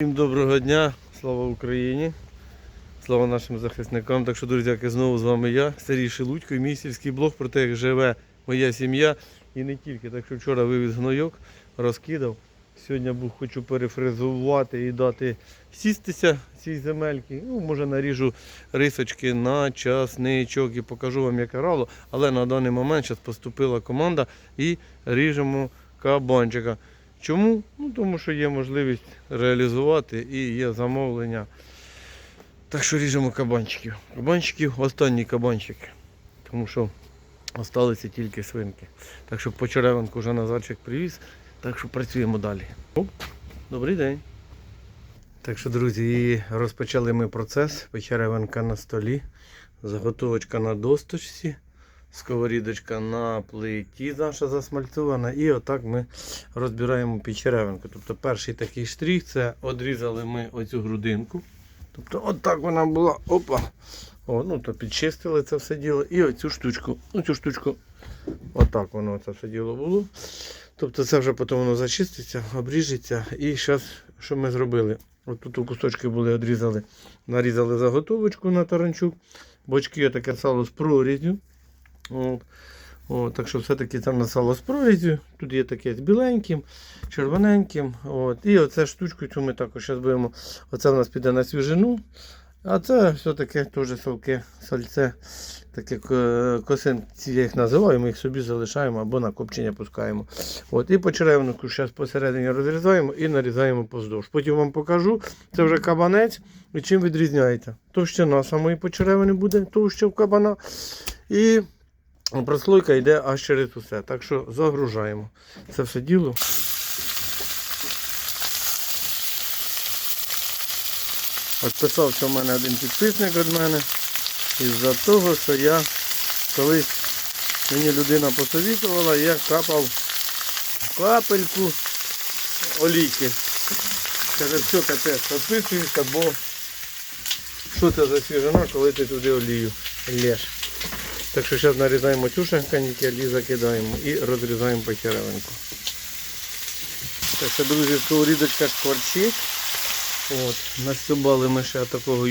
Всім доброго дня, слава Україні, слава нашим захисникам. Так що, друзі, знову з вами я, Сергій Шелудько, і мій сільський блог про те, як живе моя сім'я. І не тільки. Так що вчора вивіз гнойок, розкидав. Сьогодні хочу перефрезувати і дати сістися цій земельки. Ну, може наріжу рисочки на часничок і покажу вам, яке рало. Але на даний момент зараз поступила команда і ріжемо кабанчика. Чому? Ну, тому що є можливість реалізувати і є замовлення. Так що ріжемо кабанчиків. Кабанчиків останній кабанчик. Тому що залишилися тільки свинки. Так що по черевинку вже Назарчик привіз. Так що працюємо далі. Добрий день. Так що, друзі, розпочали ми процес. Печеревинка на столі, заготовочка на досточці, сковорідочка на плиті наша засмальцована. І отак ми розбираємо печеревинку. Тобто перший такий штрих це одрізали ми оцю грудинку. Тобто отак вона була. Опа. О, ну то підчистили це все діло. І оцю штучку. Оцю штучку. Отак воно це все діло було. Тобто це вже потім воно зачиститься, обріжеться. І зараз що ми зробили? От тут кусочки були одрізали, нарізали заготовочку на таранчук. Бочки таке сало з прорізю. От, так що все-таки там на сало з прорізю. Тут є таке з біленьким, червоненьким. От. І оце штучку цю ми також зараз будемо. Оце в нас піде на свіжину. А це все-таки теж салки, сальце, таке косинці, я їх називаю, ми їх собі залишаємо або на копчення пускаємо. От, і по черевнику зараз посередині розрізаємо і нарізаємо поздовж. Потім вам покажу, це вже кабанець і чим відрізняється. Товщина самої почеревини буде товща в кабана. І прослойка йде аж через усе. Так що загружаємо це все діло. Підписався в мене один підписник від мене. Із-за того, що я колись мені людина посовітувала, я капав капельку олійки. Каже, все, капець, підписуйся, бо що це за свіжина, коли ти туди олію лєш. Так що зараз нарізаємо цю шанканіки, закидаємо і розрізаємо по черевинку. Так що, друзі, сковорідочка шкварчить. От, настюбали ми ще такого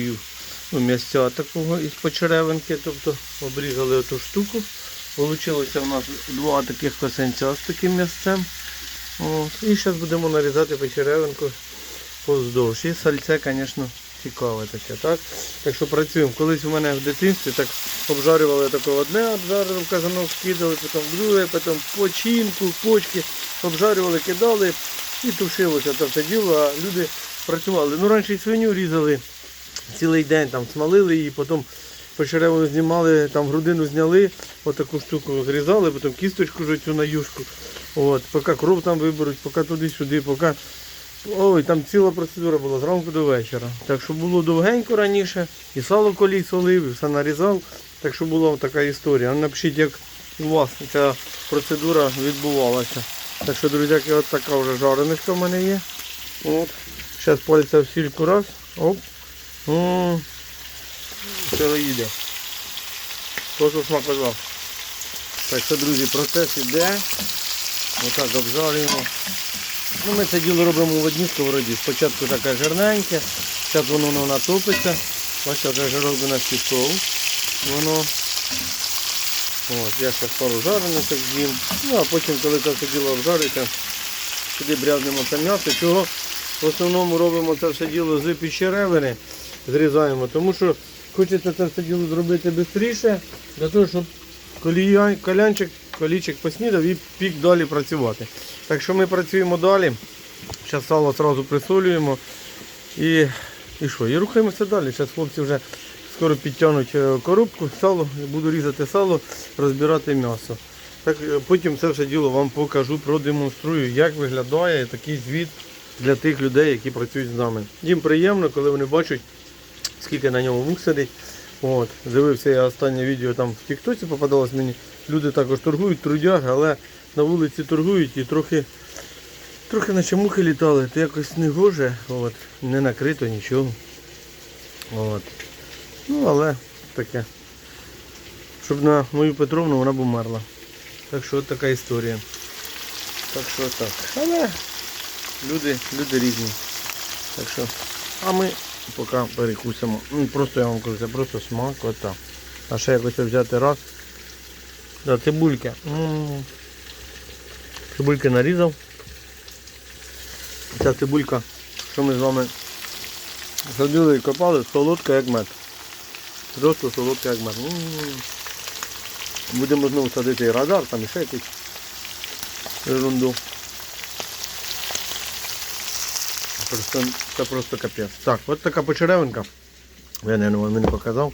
ну, м'ясця такого із почеревинки, тобто обрізали оту штуку. Получилося в нас два таких косинця з таким м'ясцем. От. І зараз будемо нарізати почеревинку поздовж. І сальце, звісно, цікаве таке. Так Так що працюємо. Колись у мене в дитинстві так обжарювали таке одне, обжарили казанок, кидали, потім друге, потім починку, почки, обжарювали, кидали і тушилося це все діло, а люди працювали. Ну раніше свиню різали цілий день, там смалили її, потім почеревину знімали, там грудину зняли, отаку штуку зрізали, потім кісточку цю на юшку. От, поки кров там виберуть, поки туди-сюди, поки. Ой, там ціла процедура була зранку до вечора. Так що було довгенько раніше, і сало колій солив, і все нарізав. Так що була така історія. Напишіть, як у вас ця процедура відбувалася. Так що, друзяки, от така вже жареничка в мене є. От. Зараз пальця в сільку раз. Оп. Все їде. Просто смакозав. Так що, друзі, процес іде. Отак обжарюємо. Ну, ми це діло робимо в одній сковороді. Спочатку таке жирненьке, зараз воно натопиться. Ось вже жирок у нас. Воно. От, я зараз пару жарених з'їм. Ну а потім, коли це все діло обжариться, сюди брязнемо це м'ясо. Чого в основному робимо це все діло з піщеревини, зрізаємо, тому що хочеться це все діло зробити швидше, для того, щоб колянчик, колічик поснідав і пік далі працювати. Так що ми працюємо далі. Зараз сало одразу присолюємо і, і що? І рухаємося далі. Зараз хлопці вже скоро підтягнуть е, коробку, сало, буду різати сало, розбирати м'ясо. Так, е, потім це все діло вам покажу, продемонструю, як виглядає такий звіт для тих людей, які працюють з нами. Їм приємно, коли вони бачать, скільки на ньому мух сидить. От, дивився я останнє відео там в Тіктоці попадалось мені. Люди також торгують, трудяги, але на вулиці торгують і трохи, трохи наче мухи літали, то якось не гоже, от, не накрито нічого. От. Ну, але таке. Щоб на мою Петровну вона б умерла. Так що от така історія. Так що так. Але люди, люди різні. Так що, а ми поки перекусимо. Просто я вам кажу, це просто смакота. А ще якось взяти раз. Да, цибульки. М. Цибульки нарізав. Ця цибулька, що ми з вами садили і копали, солодка як мед. Просто солодка як мед. М. Будемо знову садити і радар, там і ще якусь ерунду. Просто, це просто капець. Так, от така почеревинка. Я не вам не показав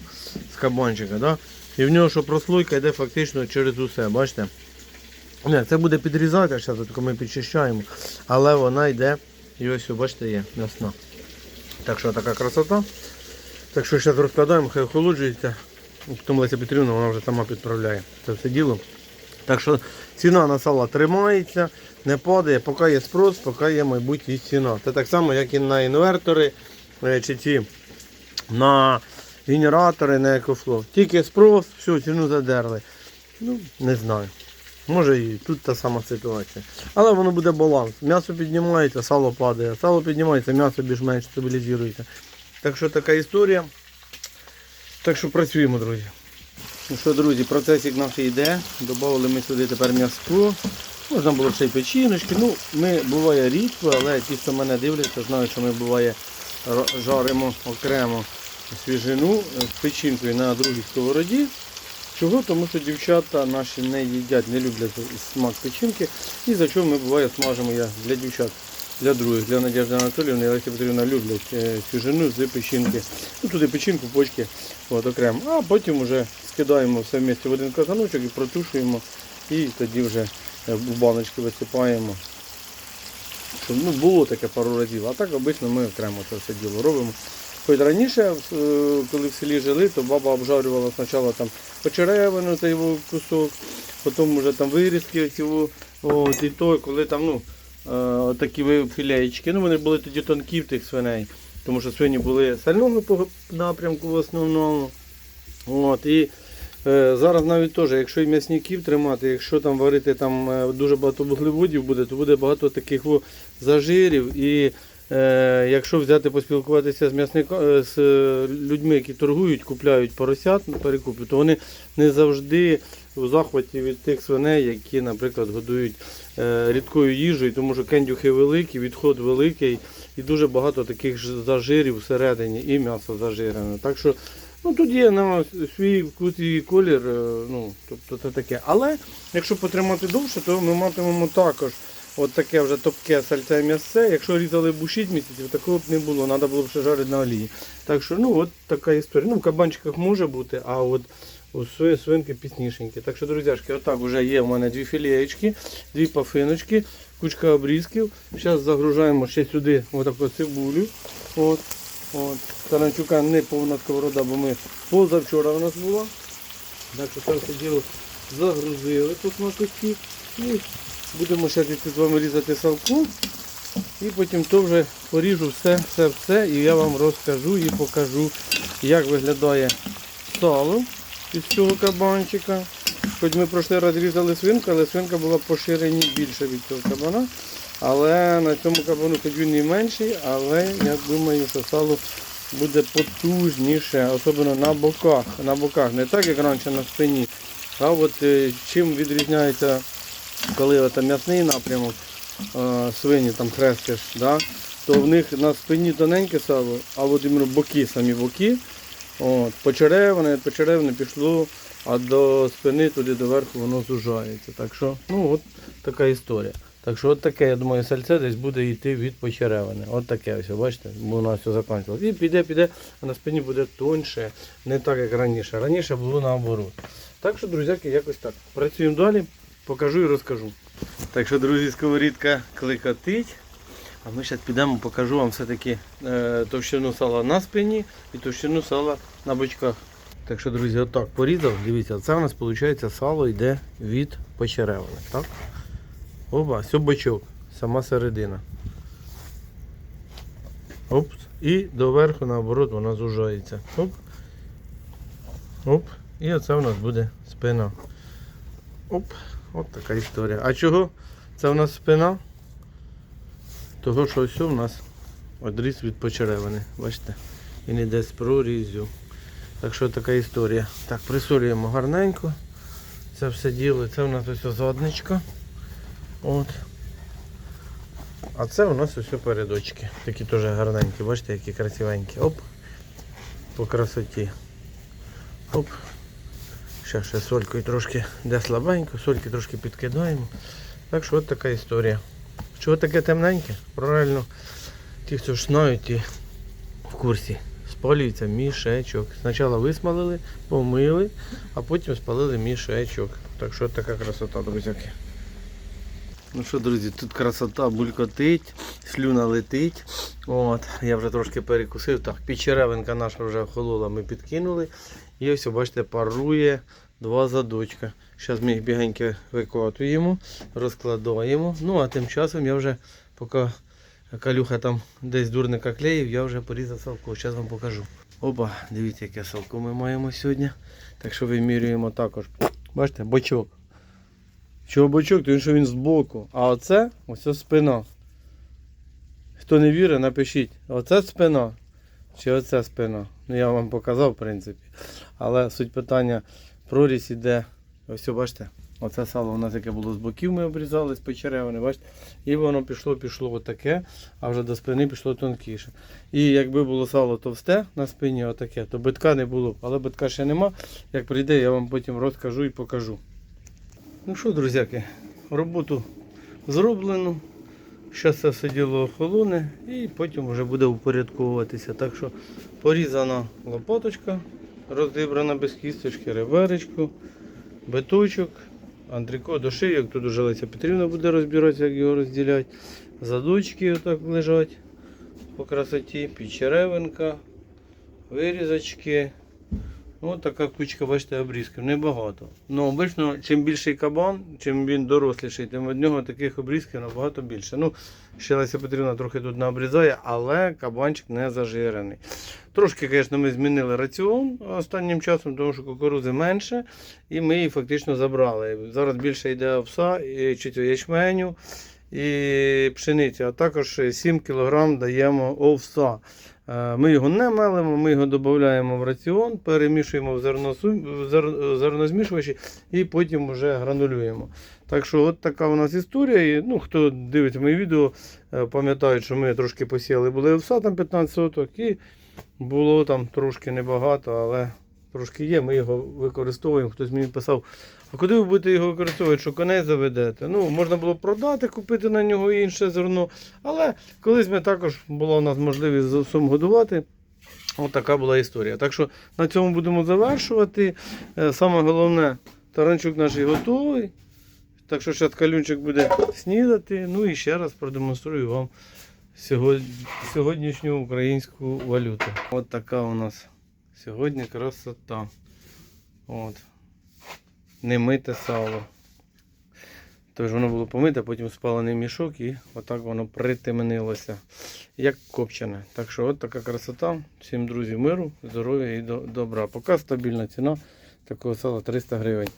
з кабанчика, да? І в нього що прослойка йде фактично через усе, бачите? Не, це буде підрізати, зараз ми підчищаємо. Але вона йде, і ось, бачите, є м'ясна. Так що така красота. Так що зараз розкладаємо, хай охолоджується. Потім Леся Петрівна вона вже сама підправляє це все діло. Так що ціна на сало тримається, не падає, поки є спрос, поки є майбутнє ціна. Це так само, як і на інвертори е, чи ті на генератори, на екофло. Тільки спрос, все, ціну задерли. Ну, не знаю. Може і тут та сама ситуація. Але воно буде баланс. М'ясо піднімається, сало падає. Сало піднімається, м'ясо більш-менш стабілізується. Так що така історія. Так що працюємо, друзі. Ну що, друзі, процесик наш йде. Добавили ми сюди тепер м'язку. Можна було ще й печіночки. Ну, ми буває рідко, але ті, хто мене дивляться, знають, що ми буває жаримо окремо свіжину з печінкою на другій сковороді. Чого? Тому що дівчата наші не їдять, не люблять смак печінки. І за чого ми буває смажимо я для дівчат, для других, для Надежди Анатоліївни і Лесі Петрівна люблять е, свіжину з печінки. Ну, туди печінку, почки от, окремо. А потім вже скидаємо все вместе в один казаночок і протушуємо. І тоді вже е, в баночки висипаємо. Щоб, ну, було таке пару разів, а так обично ми окремо це все діло робимо. Хоч раніше, е, коли в селі жили, то баба обжарювала спочатку там почеревину, та його кусок, потім вже там вирізки, цього, от, і то, коли там ну, е, такі філеєчки, ну вони були тоді тонкі в тих свиней, тому що свині були сального по напрямку в основному. От, і е, зараз навіть теж, якщо і м'ясників тримати, якщо там варити там дуже багато вуглеводів буде, то буде багато таких о, зажирів. І якщо взяти поспілкуватися з м'ясника, е, з е, людьми, які торгують, купляють поросят на перекупі, то вони не завжди у захваті від тих свиней, які, наприклад, годують е, рідкою їжею, тому що кендюхи великі, відход великий і дуже багато таких ж зажирів всередині і м'ясо зажирене. Так що Ну тут є на свій вкус і колір, е, ну, тобто це таке. Але якщо потримати довше, то ми матимемо також от таке вже топке сальце м'ясце. Якщо різали б у 6 місяців, такого б не було, треба було б ще жарити на олії. Так що ну от така історія. Ну в кабанчиках може бути, а от у свинки піснішенькі. Так що, друзяшки, отак вже є у мене дві філеєчки, дві пафиночки, кучка обрізків. Зараз загружаємо ще сюди отаку цибулю. От. От. Таранчука не повна сковорода, бо ми позавчора у нас була. Так що це діло загрузили по смакоті. І будемо ще з вами різати салку. І потім то поріжу все, все, все. І я вам розкажу і покажу, як виглядає сало із цього кабанчика. Хоч ми пройшли раз різали свинку, але свинка була по ширині більше від цього кабана. Але на цьому кабану хоч він і менший, але я думаю, що сало буде потужніше, особливо на боках. На боках, не так, як раніше на спині. А от е, чим відрізняється, коли от м'ясний напрямок свині там хрестиш, да, то в них на спині тоненьке сало, а от іменно боки, самі боки, от, почереване, почеревне пішло, а до спини туди доверху воно зужається. Так що, ну от така історія. Так що от таке, я думаю, сальце десь буде йти від почеревини. От таке ось, бачите, бо нас все закінчилось. І піде, піде, а на спині буде тоньше, не так, як раніше. Раніше було наоборот. Так що, друзяки, якось так. Працюємо далі, покажу і розкажу. Так що, друзі, сковорідка кликотить. А ми зараз підемо, покажу вам все-таки е, товщину сала на спині і товщину сала на бочках. Так що, друзі, отак порізав. Дивіться, це у нас виходить сало йде від почеревини. Так? Опа, все бочок, сама середина. Оп. І доверху наоборот вона зужається. Оп. Оп. І оце у нас буде спина. Оп. От така історія. А чого це у нас спина? Того, що ось у нас Одріз від почеревини. Бачите? Він іде з прорізю. Так що така історія. Так, присолюємо гарненько. Це все діло. Це у нас ось задничка. От. А це у нас ось передочки. Такі теж гарненькі, бачите, які красивенькі. Оп. По красоті. Оп. Ще ще солькою трошки де слабенько, сольки трошки підкидаємо. Так що от така історія. Чого таке темненьке? Правильно, ті, хто ж знають, ті в курсі. Спалюється мішечок. Спочатку висмалили, помили, а потім спалили мішечок. Так що така красота, друзяки. Ну що, друзі, тут красота булькотить, слюна летить. От, я вже трошки перекусив. Так, підчеревинка наша вже охолола, ми підкинули. І ось, бачите, парує два задочка. Зараз ми їх бігенько викотуємо, розкладаємо. Ну, а тим часом я вже, поки калюха там десь дурника клеїв, я вже порізав салко. Зараз вам покажу. Опа, дивіться, яке салко ми маємо сьогодні. Так що вимірюємо також. Бачите, бочок. Чого бочок, то що він збоку. А оце ось спина. Хто не вірить, напишіть. Оце спина. Чи оце спина. Ну я вам показав, в принципі. Але суть питання, прорізь іде. Ось бачите, оце сало у нас яке було з боків, ми обрізали з печеревини, бачите? І воно пішло, пішло отаке, а вже до спини пішло тонкіше. І якби було сало товсте на спині, отаке, то битка не було б. Але битка ще нема. Як прийде, я вам потім розкажу і покажу. Ну що, друзяки, роботу зроблено. Зараз це все діло охолоне і потім вже буде упорядковуватися. Так що порізана лопаточка, розібрана без кісточки, реберечко, биточок, антрикот до шийок. Тут уже Леся Петрівна буде розбиратися, як його розділяти. Задочки отак лежать по красоті, підчеревинка, вирізочки. Ось така кучка, бачите, обрізків. Небагато. Ну, обично, чим більший кабан, чим він доросліший, тим від нього таких обрізків набагато більше. Ну, ще Леся Петрівна трохи тут наобрізає, але кабанчик не зажирений. Трошки, звісно, ми змінили раціон останнім часом, тому що кукурузи менше, і ми її фактично забрали. Зараз більше йде овса, і ячменю і пшениці, а також 7 кг даємо овса. Е, Ми його не мелимо, ми його додаємо в раціон, перемішуємо в зернозмішувачі і потім вже гранулюємо. Так що от така у нас історія. І, ну, хто дивиться мої відео, е, пам'ятають, що ми трошки посіяли були овса там 15 соток і було там трошки небагато, але трошки є. Ми його використовуємо. Хтось мені писав, а куди ви будете його використовувати, що коней заведете? Ну, можна було продати, купити на нього інше зерно. Але колись ми також була у нас можливість з овсом годувати. Ось така була історія. Так що на цьому будемо завершувати. Е, Саме головне, таранчук наш готовий. Так що зараз калюнчик буде снідати. Ну і ще раз продемонструю вам сьогоднішню українську валюту. От така у нас сьогодні красота. От. Немите сало. Тож воно було помите, потім спалений мішок і отак воно притемнилося, як копчене. Так що от така красота. Всім друзі, миру, здоров'я і добра. Поки стабільна ціна такого сала 300 гривень.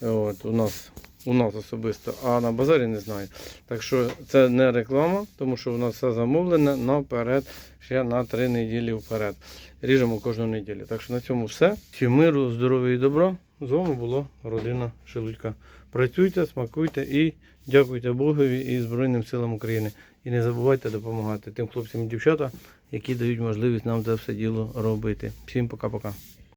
От, у, нас, у нас особисто, а на базарі не знаю. Так що це не реклама, тому що у нас все замовлене наперед, ще на 3 неділі вперед. Ріжемо кожну неділю. Так що на цьому все. Всім миру, здоров'я і добра. З вами була родина Шелудька. Працюйте, смакуйте і дякуйте Богові і Збройним силам України. І не забувайте допомагати тим хлопцям і дівчатам, які дають можливість нам це все діло робити. Всім пока-пока.